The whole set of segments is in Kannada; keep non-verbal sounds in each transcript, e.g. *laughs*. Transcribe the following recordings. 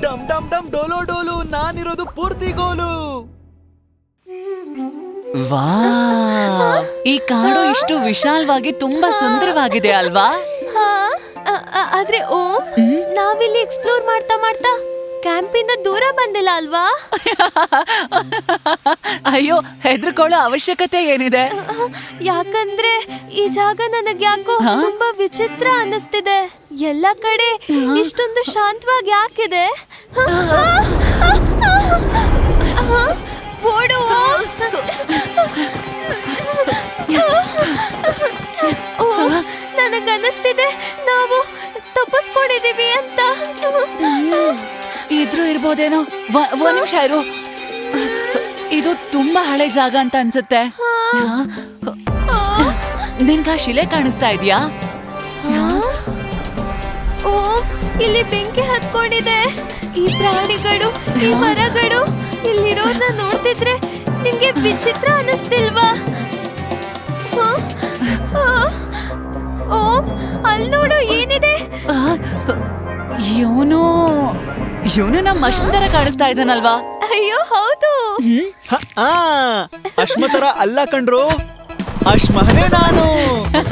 ಡಮ್ ಡಮ್ ಡಮ್ ಡೋಲೋ ಡೋಲು ನಾನಿರೋದು ಪೂರ್ತಿ ಗೋಲು. ವಾ ಈ ಕಾಡು ಇಷ್ಟು ವಿಶಾಲವಾಗಿ ತುಂಬಾ ಸುಂದರವಾಗಿದೆ ಅಲ್ವಾ? ಹಾ ಅ- ಅ- ಆದ್ರೆ ಓ ನಾವಿಲ್ಲಿ ಎಕ್ಸ್ಪ್ಲೋರ್ ಮಾಡ್ತಾ ಮಾಡ್ತಾ ಕ್ಯಾಂಪಿಂದ ದೂರ ಬಂದಿಲ್ಲ ಅಲ್ವಾ? ಅಯ್ಯೋ ಹೆದರ್ಕೊಳ್ಳೋ ಅವಶ್ಯಕತೆ ಏನಿದೆ? ಯಾಕಂದ್ರೆ ಈ ಜಾಗ ನನಗ್ ಯಾಕೋ ತುಂಬಾ ವಿಚಿತ್ರ ಅನ್ನಿಸ್ತಿದೆ. ಎಲ್ಲ ಕಡೆ ಇಷ್ಟೊಂದು ಶಾಂತವಾಗಿ ಯಾಕಿದೆ? ಓಡು ಓ, ನನಗನ್ನಿಸ್ತಿದೆ. ನಾವು ತಪ್ಪಿಸ್ಕೊಂಡಿದ್ದೀವಿ ಅಂತ. ಇದ್ರೂ ಇರ್ಬೋದೇನೋ? ಒಂದ್ ನಿಮಿಷ ಇರು. ಇದು ತುಂಬಾ ಹಳೆ ಜಾಗ ಅಂತ ಅನ್ಸುತ್ತೆ. ನಿನ್ಗ ಶಿಲೆ ಕಾಣಿಸ್ತಾ ಇದೆಯಾ? ಇಲ್ಲಿ ಬೆಂಕಿ ಹತ್ಕೊಂಡಿದೆ. ಈ ಪ್ರಾಣಿಗಳು ಈ ಮರಗಳು ಇಲ್ಲಿರೋದನ್ನ ನೋಡ್ತಿದ್ರೆ ನಿಂಗೆ ವಿಚಿತ್ರ ಅನಿಸ್ತಿಲ್ವಾ? ಓ ಅಲ್ಲಿ ನೋಡು ಏನಿದೆ? ಇವನು ಇವನು ನಮ್ಮ ಅಶ್ಮ ತರ ಕಾಣಿಸ್ತಾ ಇದ್ದಾನಲ್ವಾ? ಅಯ್ಯೋ ಹೌದು. ಹ, ಆ ಅಶ್ಮತರ ಅಲ್ಲ ಕಣ್ರು. ಅಶ್ಮಹನೇ ನಾನು.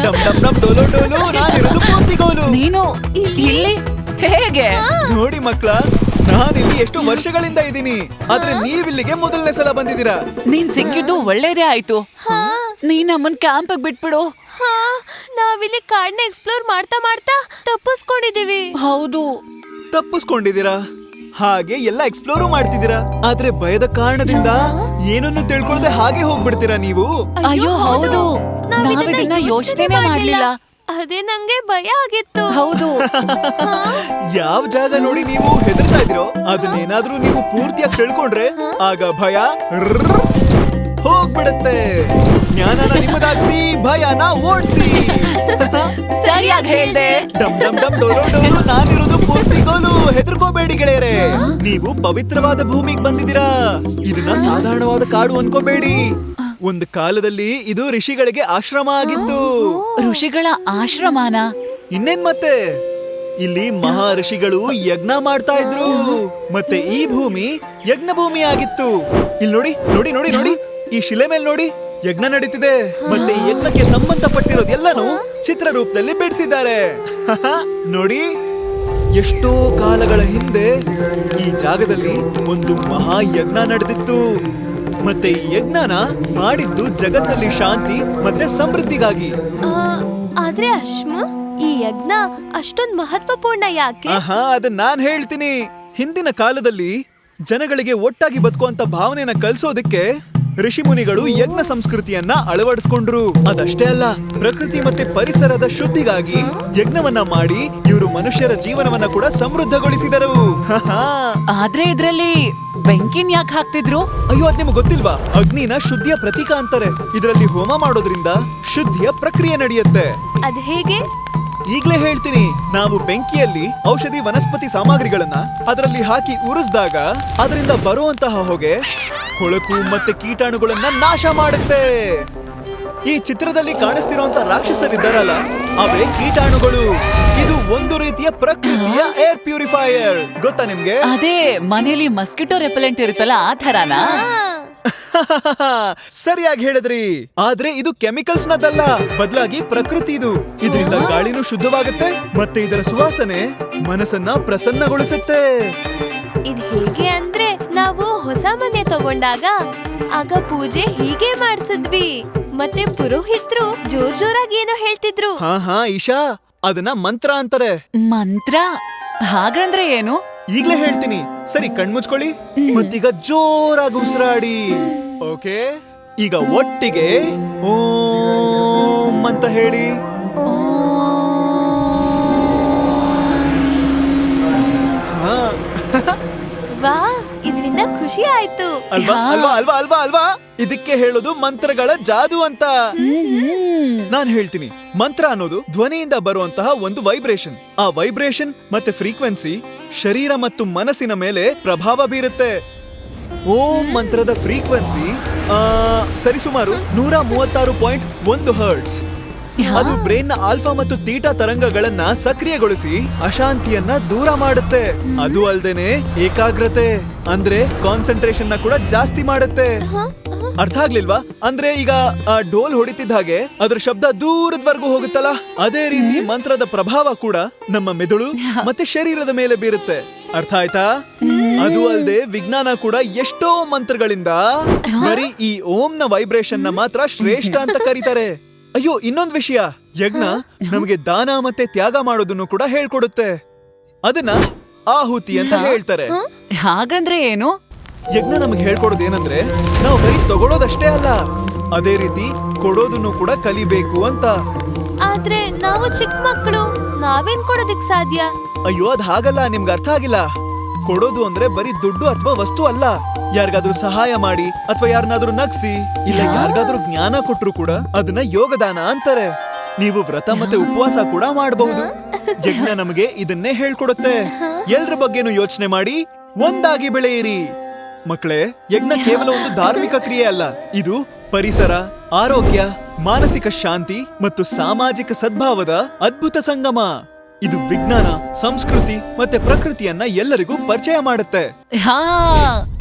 ಡಮ್ ಡಮ್ ಡಮ್ ಡೋಲೋ ಡೋಲು ನಾನಿರೋದು ನೀನು ಇಲ್ಲಿ? ಹೇಗೆ? ನೋಡಿ ಮಕ್ಳ ನಾನಿಲ್ಲಿ ಎಷ್ಟು ವರ್ಷಗಳಿಂದ ಇದ್ದೀನಿ. ಆದ್ರೆ ನೀವಿಲ್ಲಿಗೆ ಮೊದಲನೇ ಸಲ ಬಂದಿದ್ದೀರಾ. ನೀನ್ ಸಿಕ್ಕಿದ್ದು ಒಳ್ಳೇದೇ ಆಯ್ತು. ನೀನ್ ನಮ್ಮನ್ ಕ್ಯಾಂಪ್ ಬಿಟ್ಬಿಡು. ಹಾ ನಾವಿಲ್ಲಿ ಕಾಡ್ನ ಎಕ್ಸ್ಪ್ಲೋರ್ ಮಾಡ್ತಾ ಮಾಡ್ತಾ ತಪ್ಪಿಸ್ಕೊಂಡಿದೀವಿ ಹೌದು. ತಪ್ಪಿಸ್ಕೊಂಡಿದ್ದೀರಾ? ಹಾಗೆ ಎಲ್ಲ ಎಕ್ಸ್ಪ್ಲೋರು ಮಾಡ್ತಿದ್ದೀರಾ. ಆದ್ರೆ ಭಯದ ಕಾರಣದಿಂದ ಏನನ್ನು ತಿಳ್ಕೊಳ್ದೆ ಹಾಗೆ ಹೋಗ್ಬಿಡ್ತೀರಾ ನೀವು? ಅಯ್ಯೋ ಹೌದು. ನಾವಿದನ್ನ ಯೋಚನೆ ಮಾಡ್ಲಿಲ್ಲ. ಅದೇ ನಂಗೆ ಭಯ ಆಗಿತ್ತು. ಹೌದು. ಯಾವ ಜಾಗ ನೋಡಿ ನೀವು ಹೆದರ್ತಾ ಇದ್ದೀರೋ ಅದನ್ನೇನಾದ್ರೂ ನೀವು ಪೂರ್ತಿಯಾಗಿ ತಿಳ್ಕೊಂಡ್ರೆ ಆಗ ಭಯ ಹೋಗ್ಬಿಡುತ್ತೆ. ಜ್ಞಾನನ ನಿಮ್ಮದಾಗ್ಸಿ ಭಯನ ಓಡ್ಸಿ. ಸರಿಯಾಗಿ ಹೇಳ್ದೆ. ಡಮ್ ಡಮ್ ಡಮ್ ಡೋಲೋ ಡೋಲು ನಾನಿರೋದು ಪೂರ್ತಿ ಗೋಲು. ಹೆದರ್ಕೋಬೇಡಿ ಗೆಳೆಯರೆ. ನೀವು ಪವಿತ್ರವಾದ ಭೂಮಿಗೆ ಬಂದಿದ್ದೀರಾ. ಇದನ್ನ ಸಾಧಾರಣವಾದ ಕಾಡು ಅನ್ಕೋಬೇಡಿ. ಒಂದು ಕಾಲದಲ್ಲಿ ಇದು ಋಷಿಗಳಿಗೆ ಆಶ್ರಮ ಆಗಿತ್ತು. ಋಷಿಗಳ ಆಶ್ರಮನ? ಇನ್ನೇನ್ ಮತ್ತೆ? ಇಲ್ಲಿ ಮಹಾ ಋಷಿಗಳು ಯಜ್ಞ ಮಾಡ್ತಾ ಇದ್ರು. ಮತ್ತೆ ಈ ಭೂಮಿ ಯಜ್ಞ ಭೂಮಿ ಆಗಿತ್ತು ಇಲ್ಲಿ ನೋಡಿ ನೋಡಿ ನೋಡಿ ನೋಡಿ. ಈ ಶಿಲೆ ಮೇಲೆ ನೋಡಿ ಯಜ್ಞ ನಡೀತಿದೆ. ಮತ್ತೆ ಈ ಯಜ್ಞಕ್ಕೆ ಸಂಬಂಧಪಟ್ಟಿರೋದೆಲ್ಲನೂ ಚಿತ್ರ ರೂಪದಲ್ಲಿ ಬಿಡಿಸಿದ್ದಾರೆ. ನೋಡಿ. ಎಷ್ಟೋ ಕಾಲಗಳ ಹಿಂದೆ ಈ ಜಾಗದಲ್ಲಿ ಒಂದು ಮಹಾ ಯಜ್ಞ ನಡೆದಿತ್ತು. ಮತ್ತೆ ಈ ಯಜ್ಞನ ಮಾಡಿದ್ದು ಜಗತ್ತಲ್ಲಿ ಶಾಂತಿ ಮತ್ತೆ ಸಮೃದ್ಧಿಗಾಗಿ. ಆ, ಆದ್ರೆ ಅಶ್ಮ ಈ ಯಜ್ಞ ಅಷ್ಟೊಂದ್ ಮಹತ್ವಪೂರ್ಣ ಯಾಕೆ? ಆಹಾ ಅದನ್ನ ನಾನ್ ಹೇಳ್ತೀನಿ. ಹಿಂದಿನ ಕಾಲದಲ್ಲಿ ಜನಗಳಿಗೆ ಒಟ್ಟಾಗಿ ಬದುಕುವಂತ ಭಾವನೆಯನ್ನ ಕಲ್ಸೋದಕ್ಕೆ ಋಷಿ ಮುನಿಗಳು ಯಜ್ಞ ಸಂಸ್ಕೃತಿಯನ್ನ ಅಳವಡಿಸ್ಕೊಂಡ್ರು. ಅದಷ್ಟೇ ಅಲ್ಲ ಪ್ರಕೃತಿ ಮತ್ತೆ ಪರಿಸರದ ಶುದ್ಧಿಗಾಗಿ ಯಜ್ಞವನ್ನ ಮಾಡಿ ಇವರು ಮನುಷ್ಯರ ಜೀವನವನ್ನ ಕೂಡ ಸಮೃದ್ಧಗೊಳಿಸಿದರು. ಆದ್ರೆ ಇದ್ರಲ್ಲಿ ಬೆಂಕಿನ್ ಯಾಕೆ ಹಾಕ್ತಿದ್ರು? ಅಯ್ಯೋ ಅದ್ ನಿಮ್ಗೆ ಗೊತ್ತಿಲ್ವಾ? ಅಗ್ನಿನ ಶುದ್ಧಿಯ ಪ್ರತೀಕ ಅಂತಾರೆ. ಇದರಲ್ಲಿ ಹೋಮ ಮಾಡೋದ್ರಿಂದ ಶುದ್ಧಿಯ ಪ್ರಕ್ರಿಯೆ ನಡೆಯುತ್ತೆ. ಅದ್ ಹೇಗೆ? ಈಗ್ಲೇ ಹೇಳ್ತೀನಿ. ನಾವು ಬೆಂಕಿಯಲ್ಲಿ ಔಷಧಿ ವನಸ್ಪತಿ ಸಾಮಗ್ರಿಗಳನ್ನ ಅದರಲ್ಲಿ ಹಾಕಿ ಉರಿಸಿದಾಗ ಅದರಿಂದ ಬರುವಂತಹ ಹೊಗೆ ಕೊಳಕು ಮತ್ತೆ ಕೀಟಾಣುಗಳನ್ನ ನಾಶ ಮಾಡುತ್ತೆ. ಈ ಚಿತ್ರದಲ್ಲಿ ಕಾಣಿಸ್ತಿರುವಂತ ರಾಕ್ಷಸರಿದ್ದಾರಲ್ಲ ಅವೇ ಕೀಟಾಣುಗಳು. ಇದು ಒಂದು ರೀತಿಯ ಪ್ರಕೃತಿಯ ಏರ್ ಪ್ಯೂರಿಫೈಯರ್ ಗೊತ್ತಾ ನಿಮ್ಗೆ? ಅದೇ ಮನೇಲಿ ಮಸ್ಕಿಟೋ ರೆಪಲೆಂಟ್ ಇರುತ್ತಲ್ಲ ಆ ತರಾನ ಸರಿಯಾಗಿ ಹೇಳಿದ್ರಿ. ಆದ್ರೆ ಇದು ಕೆಮಿಕಲ್ಸ್ ನದಲ್ಲ ಬದಲಾಗಿ ಪ್ರಕೃತಿ ಇದು. ಇದರಿಂದ ಗಾಳಿನೂ ಶುದ್ಧವಾಗುತ್ತೆ ಮತ್ತೆ ಇದರ ಸುವಾಸನೆ ಮನಸ್ಸನ್ನ ಪ್ರಸನ್ನಗೊಳಿಸುತ್ತೆ. ಇದು ಹೇಗೆ ಅಂದ್ರೆ ನಾವು ಹೊಸ ಮನೆ ತಗೊಂಡಾಗ ಆಗ ಪೂಜೆ ಹೀಗೆ ಮಾಡ್ಸಿದ್ವಿ. ಮತ್ತೆ ಪುರೋಹಿತ್ರು ಜೋರ್ ಜೋರಾಗಿ ಏನೋ ಹೇಳ್ತಿದ್ರು. ಹಾ ಹಾ ಇಶಾ ಅದನ್ನ ಮಂತ್ರ ಅಂತಾರೆ. ಮಂತ್ರ? ಹಾಗಂದ್ರೆ ಏನು? ಈಗ್ಲೇ ಹೇಳ್ತೀನಿ. ಸರಿ ಕಣ್ಮುಚ್ಕೊಳ್ಳಿ. ಮತ್ತೀಗ ಜೋರಾಗಿ ಉಸಿರಾಡಿ. ಓಕೆ? ಈಗ ಒಟ್ಟಿಗೆ ಓಂ ಅಂತ ಹೇಳಿ. ಅಲ್ವಾ? ಅಲ್ವಾ ಅಲ್ವಾ ಅಲ್ವಾ ಅಲ್ವಾ? ಇದಕ್ಕೆ ಹೇಳೋದು ಮಂತ್ರಗಳ ಜಾದು ಅಂತ. ನಾನ್ ಹೇಳ್ತೀನಿ. ಮಂತ್ರ ಅನ್ನೋದು ಧ್ವನಿಯಿಂದ ಬರುವಂತಹ ಒಂದು ವೈಬ್ರೇಷನ್ ಆ ವೈಬ್ರೇಷನ್ ಮತ್ತೆ ಫ್ರೀಕ್ವೆನ್ಸಿ ಶರೀರ ಮತ್ತು ಮನಸ್ಸಿನ ಮೇಲೆ ಪ್ರಭಾವ ಬೀರುತ್ತೆ. ಓಂ ಮಂತ್ರದ ಫ್ರೀಕ್ವೆನ್ಸಿ ಸರಿಸುಮಾರು ನೂರ ಮೂವತ್ತಾರು ಪಾಯಿಂಟ್ ಒಂದು ಹರ್ಟ್ಸ್ ಅದು ಬ್ರೈನ್ನ ಆಲ್ಫಾ ಮತ್ತು ತೀಟಾ ತರಂಗಗಳನ್ನ ಸಕ್ರಿಯಗೊಳಿಸಿ ಅಶಾಂತಿಯನ್ನ ದೂರ ಮಾಡುತ್ತೆ. ಅದು ಅಲ್ದೇನೆ ಏಕಾಗ್ರತೆ ಅಂದ್ರೆ ಕಾನ್ಸಂಟ್ರೇಷನ್ನ ಕೂಡ ಜಾಸ್ತಿ ಮಾಡುತ್ತೆ. ಅರ್ಥ ಆಗ್ಲಿಲ್ವಾ? ಅಂದ್ರೆ ಈಗ ಆ ಡೋಲ್ ಹೊಡಿತಿದ್ದ ಹಾಗೆ ಅದ್ರ ಶಬ್ದ ದೂರದವರೆಗೂ ಹೋಗುತ್ತಲ್ಲ? ಅದೇ ರೀತಿ ಮಂತ್ರದ ಪ್ರಭಾವ ಕೂಡ ನಮ್ಮ ಮೆದುಳು ಮತ್ತೆ ಶರೀರದ ಮೇಲೆ ಬೀರುತ್ತೆ. ಅರ್ಥ ಆಯ್ತಾ? ಅದು ಅಲ್ಲದೆ ವಿಜ್ಞಾನ ಕೂಡ ಎಷ್ಟೋ ಮಂತ್ರಗಳಿಂದ ಬರೀ ಈ ಓಂನ ವೈಬ್ರೇಷನ್ನ ಮಾತ್ರ ಶ್ರೇಷ್ಠ ಅಂತ ಕರೀತಾರೆ. ಅಯ್ಯೋ ಇನ್ನೊಂದ್ ವಿಷಯ. ಯಜ್ಞ ನಮಗೆ ದಾನ ಮತ್ತೆ ತ್ಯಾಗ ಮಾಡೋದನ್ನು ಕೂಡ ಹೇಳ್ಕೊಡುತ್ತೆ. ಅದನ್ನ ಆಹುತಿ ಅಂತ ಹೇಳ್ತಾರೆ. ಹಾಗಂದ್ರೆ ಏನು? ಯಜ್ಞ ನಮಗೆ ಹೇಳ್ಕೊಡೋದು ಏನಂದ್ರೆ ನಾವು ಬರೀ ತಗೊಳೋದಷ್ಟೇ ಅಲ್ಲ ಅದೇ ರೀತಿ ಕೊಡೋದನ್ನು ಕೂಡ ಕಲಿಬೇಕು ಅಂತ. ಆದ್ರೆ ನಾವು ಚಿಕ್ಕ ಮಕ್ಕಳು ನಾವೇನ್ ಕೊಡೋದಿಕ್ ಸಾಧ್ಯ? ಅಯ್ಯೋ ಅದ್ ಹಾಗಲ್ಲ ನಿಮ್ಗೆ ಅರ್ಥ ಆಗಿಲ್ಲ. ಕೊಡೋದು ಅಂದ್ರೆ ಬರೀ ದುಡ್ಡು ಅಥವಾ ವಸ್ತು ಅಲ್ಲ. ಯಾರಿಗಾದ್ರೂ ಸಹಾಯ ಮಾಡಿ ಅಥವಾ ಯಾರನ್ನಾದ್ರೂ ನಗ್ಸಿ ಇಲ್ಲ ಯಾರಿಗಾದ್ರೂ ಜ್ಞಾನ ಕೊಟ್ರು ಕೂಡ ಅದನ್ನ ಯೋಗದಾನ ಅಂತಾರೆ. ನೀವು ವ್ರತ ಮತ್ತೆ ಉಪವಾಸ ಕೂಡ ಮಾಡಬಹುದು. ಯಜ್ಞ ನಮಗೆ ಇದನ್ನೇ ಹೇಳ್ಕೊಡುತ್ತೆ. ಎಲ್ರ ಬಗ್ಗೆನೂ ಯೋಚನೆ ಮಾಡಿ ಒಂದಾಗಿ ಬೆಳೆಯಿರಿ. ಮಕ್ಕಳೇ ಯಜ್ಞ ಕೇವಲ ಒಂದು ಧಾರ್ಮಿಕ ಕ್ರಿಯೆ ಅಲ್ಲ. ಇದು ಪರಿಸರ ಆರೋಗ್ಯ ಮಾನಸಿಕ ಶಾಂತಿ ಮತ್ತು ಸಾಮಾಜಿಕ ಸದ್ಭಾವದ ಅದ್ಭುತ ಸಂಗಮ. ಇದು ವಿಜ್ಞಾನ ಸಂಸ್ಕೃತಿ ಮತ್ತೆ ಪ್ರಕೃತಿಯನ್ನ ಎಲ್ಲರಿಗೂ ಪರಿಚಯ ಮಾಡುತ್ತೆ. ಹಾ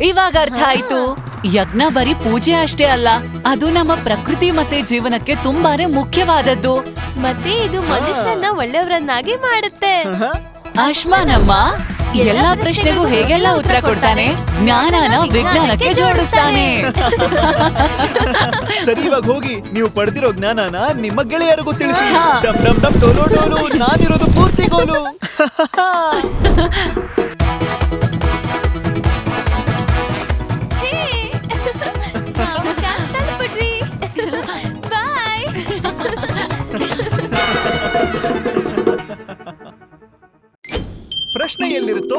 ಇವಾಗ ಅರ್ಥ ಆಯ್ತು. ಯಜ್ಞ ಬರೀ ಪೂಜೆ ಅಷ್ಟೇ ಅಲ್ಲ ಅದು ನಮ್ಮ ಪ್ರಕೃತಿ ಮತ್ತೆ ಜೀವನಕ್ಕೆ ತುಂಬಾನೇ ಮುಖ್ಯವಾದದ್ದು. ಮತ್ತೆ ಇದು ಮನುಷ್ಯನ ಒಳ್ಳೆಯವರನ್ನಾಗಿ ಮಾಡುತ್ತೆ. ಅಶ್ಮಾನಮ್ಮ ಎಲ್ಲಾ ಪ್ರಶ್ನೆಗೂ ಹೇಗೆಲ್ಲ ಉತ್ತರ ಕೊಡ್ತಾನೆ? ಜ್ಞಾನನ ವಿಜ್ಞಾನಕ್ಕೆ ಜೋಡಿಸ್ತಾನೆ. ಸರಿ ಇವಾಗ ಹೋಗಿ ನೀವು ಪಡೆದಿರೋ ಜ್ಞಾನನ ನಿಮ್ಮ ಗೆಳೆಯರಿಗೂ ತಿಳಿಸಿ. ಡಮ್ ಡಮ್ ಡಮ್ ಡೋಲು ಡೋಲು ನಾನಿರೋದು ಪೂರ್ತಿ ಗೋಲು. *laughs*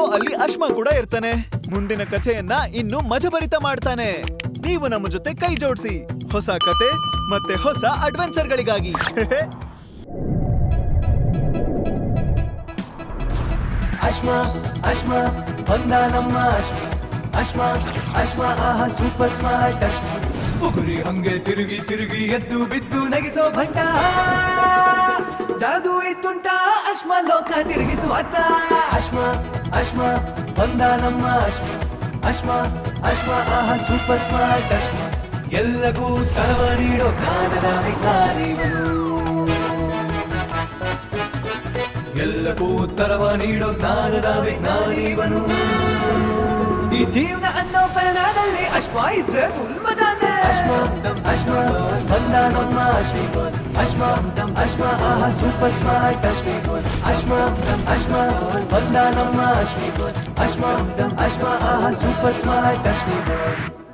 ಅಲ್ಲಿ ಅಶ್ಮ ಕೂಡ ಇರ್ತಾನೆ. ಮುಂದಿನ ಕಥೆಯನ್ನ ಇನ್ನು ಮಜಭರಿತ ಮಾಡ್ತಾನೆ. ನೀವು ನಮ್ಮ ಜೊತೆ ಕೈ ಜೋಡಿಸಿ. ಹೊಸ ಕತೆ ಮತ್ತೆ ಹೊಸ ಅಡ್ವೆಂಚರ್ಗಳಿಗಾಗಿ. *laughs* ಅಶ್ಮ ಅಶ್ಮ ಬಂದ ನಮ್ಮ ಅಶ್ಮ. ಅಶ್ಮ ಅಶ್ಮ ಆಹ ಸೂಪರ್ ಸ್ಮಾರ್ಟ್ ಅಶ್ಮ. ಉಗುರಿ ಹಂಗೆ ತಿರುಗಿ ತಿರುಗಿ ಎದ್ದು ಬಿದ್ದು ನಗಿಸೋ ಭಂಟ ಜಾದು ಇತ್ತುಂಟ, ಅಶ್ಮ ಲೋಕ ತಿರುಗಿಸುವ ಅಶ್ಮ ಅಶ್ಮ, ಬಂದ ನಮ್ಮ ಅಶ್ಮ. ಅಶ್ಮ ಅಶ್ಮ, ಆಹ ಸೂಪರ್ ಸ್ಮಾರ್ಟ್ ಅಶ್ಮ. ಎಲ್ಲಗೂ ತಳವ ನೀಡೋ ಜ್ಞಾನದ ಎಲ್ಲಕ್ಕೂ ಉತ್ತರವ ನೀಡೋ ಜ್ಞಾನದ ವಿಜ್ಞಾನಿವನು ಈ ಜೀವನ ಅನ್ನೋ ಪಯಣದಲ್ಲಿ ಅಶ್ಮ ಇದ್ರೆ ಫುಲ್ ಮಜಾನೆ. ಅಶ್ಮ ದಮ್ ಅಶ್ಮ ಬಂದ ನಮ್ಮ ಅಶ್ಮ ಅಶ್ಮ ದಮ್ ಅಶ್ಮ ಆಹ ಸೂಪರ್ ಸ್ಮಾರ್ಟ್ ಅಶ್ಮ ಅಶ್ಮ ದಮ್ ಅಶ್ಮ ಬಂದ ನಮ್ಮ ಅಶ್ಮ ಅಶ್ಮ ದಮ್ ಅಶ್ಮ ಆಹ ಸೂಪರ್ ಸ್ಮಾರ್ಟ್ ಅಶ್ಮ